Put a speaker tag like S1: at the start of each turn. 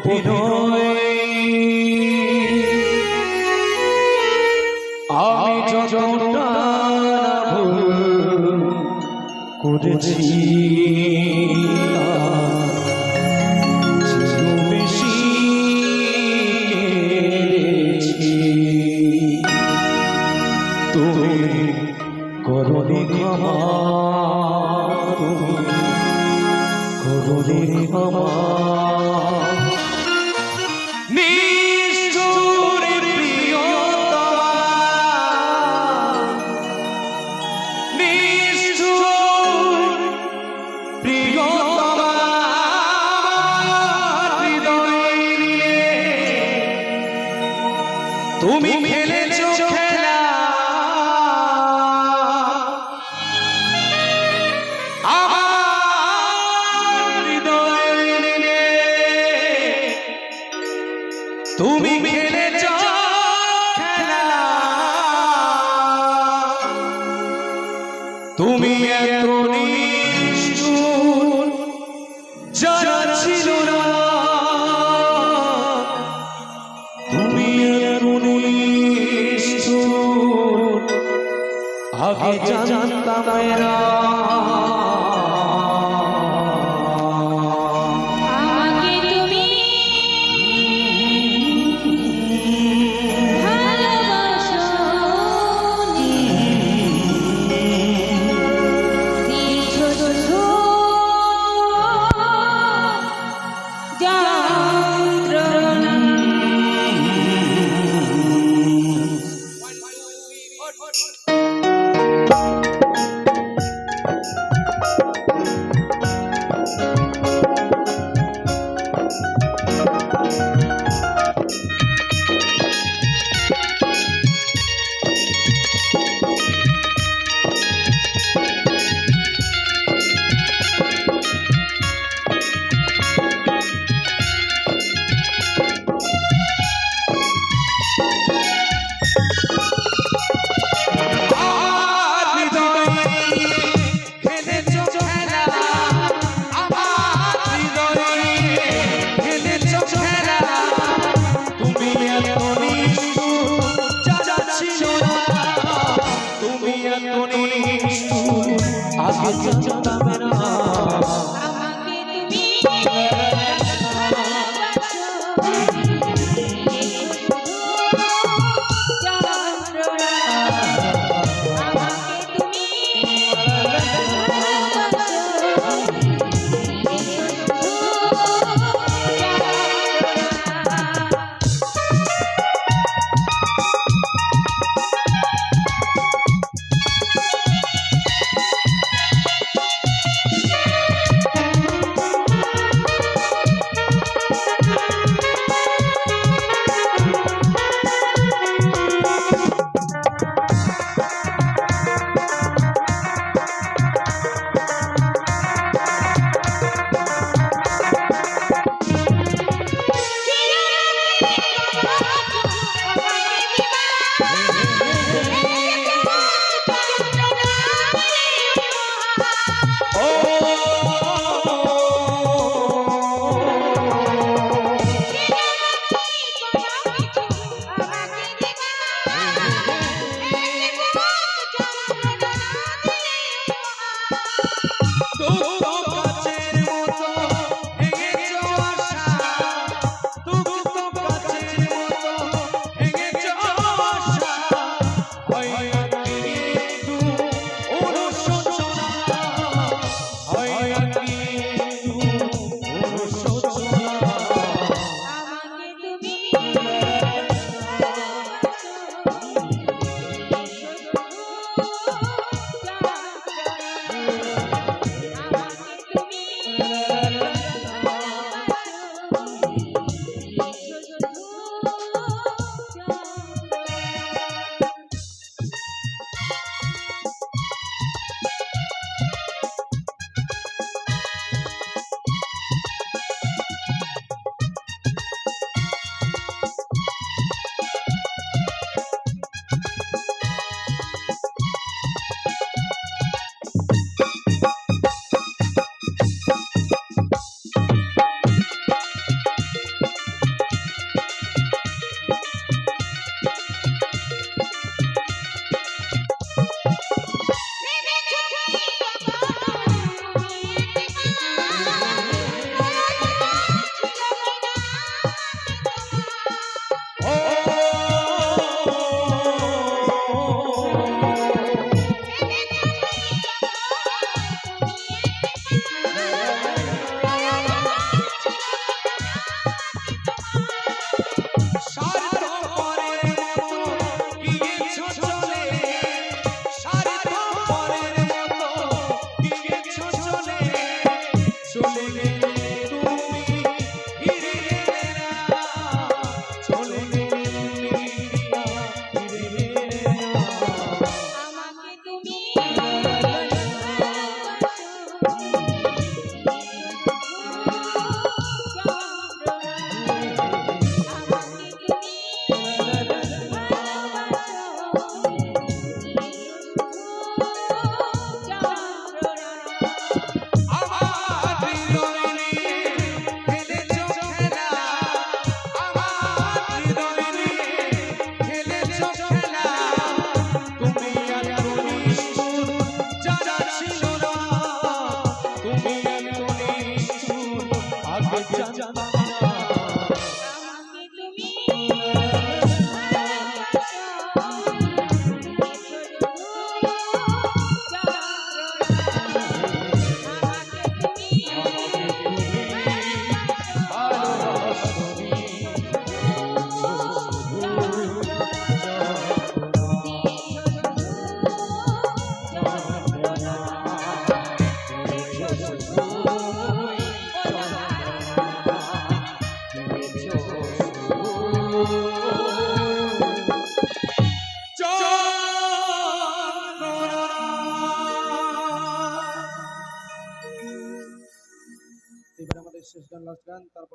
S1: অভিনয়। আমি করেছি তুমি খেলেছো খেলা। তুমি খেলেছ খেলা। তুমি এত নিষ্ঠুর। জানা ছিল না জানতাম না নিষ্ঠুর আগে জানতাম না
S2: এবার আমাদের
S1: শেষ গান লাস্ট গান তারপরে